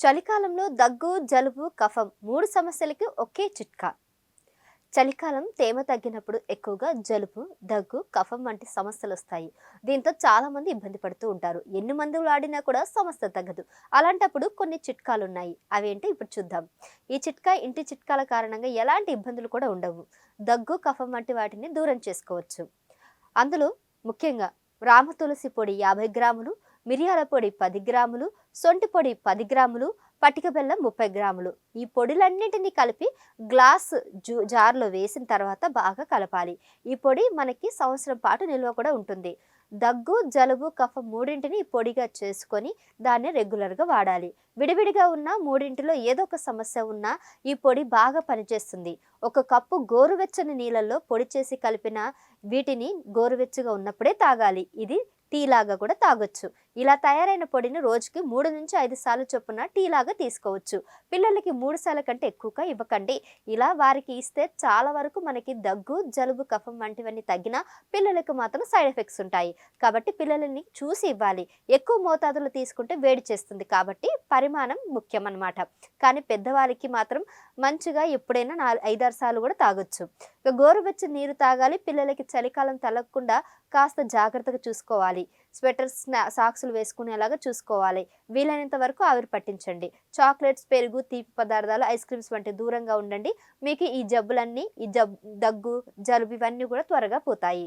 చలికాలంలో దగ్గు జలుబు కఫం మూడు సమస్యలకి ఒకే చిట్కా. చలికాలం తేమ తగ్గినప్పుడు ఎక్కువగా జలుబు దగ్గు కఫం వంటి సమస్యలు వస్తాయి దీంతో చాలామంది ఇబ్బంది పడుతూ ఉంటారు. ఎన్ని మందులు ఆడినా కూడా సమస్య తగ్గదు. అలాంటప్పుడు కొన్ని చిట్కాలు ఉన్నాయి అవేంటో ఇప్పుడు చూద్దాం. ఈ చిట్కా ఇంటి చిట్కాల కారణంగా ఎలాంటి ఇబ్బందులు కూడా ఉండవు. దగ్గు కఫం వంటి వాటిని దూరం చేసుకోవచ్చు. అందులో ముఖ్యంగా రామ తులసి పొడి యాభై గ్రాములు మిరియాల పొడి పది గ్రాములు సొంటి పొడి పది గ్రాములు పటిక బెల్లం ముప్పై గ్రాములు. ఈ పొడిలన్నింటినీ కలిపి గ్లాస్ జూ జార్లో వేసిన తర్వాత బాగా కలపాలి. ఈ పొడి మనకి సంవత్సరం పాటు నిల్వ కూడా ఉంటుంది. దగ్గు జలుబు కఫం మూడింటిని పొడిగా చేసుకొని దాన్ని రెగ్యులర్గా వాడాలి. విడివిడిగా ఉన్న మూడింటిలో ఏదో ఒక సమస్య ఉన్నా ఈ పొడి బాగా పనిచేస్తుంది. ఒక కప్పు గోరువెచ్చని నీళ్ళల్లో పొడి చేసి కలిపిన వీటిని గోరువెచ్చగా ఉన్నప్పుడే తాగాలి. ఇది టీ లాగా కూడా తాగొచ్చు. ఇలా తయారైన పొడిని రోజుకి మూడు నుంచి ఐదు సార్లు చొప్పున టీ లాగా తీసుకోవచ్చు. పిల్లలకి మూడు సార్ల కంటే ఎక్కువగా ఇవ్వకండి. ఇలా వారికి ఇస్తే చాలా వరకు మనకి దగ్గు జలుబు కఫం వంటివన్నీ తగ్గినా పిల్లలకు మాత్రం సైడ్ ఎఫెక్ట్స్ ఉంటాయి. కాబట్టి పిల్లలని చూసి ఇవ్వాలి. ఎక్కువ మోతాదులో తీసుకుంటే వేడి చేస్తుంది కాబట్టి పరిమాణం ముఖ్యం అన్నమాట కానీ పెద్దవారికి మాత్రం మంచిగా ఎప్పుడైనా నాలుగు ఐదారు సార్లు కూడా తాగొచ్చు. ఇక గోరువెచ్చ నీరు తాగాలి పిల్లలకి చలికాలం తలగకుండా కాస్త జాగ్రత్తగా చూసుకోవాలి. స్వెటర్స్ సాక్సులు వేసుకునేలాగా చూసుకోవాలి. వీలైనంత వరకు ఆవిరి పట్టించండి. చాక్లెట్స్ పెరుగు తీపి పదార్థాలు ఐస్ క్రీమ్స్ వంటి దూరంగా ఉండండి. మీకు ఈ జబ్బులన్నీ ఈ జబ్ దగ్గు జలుబు ఇవన్నీ కూడా త్వరగా పోతాయి.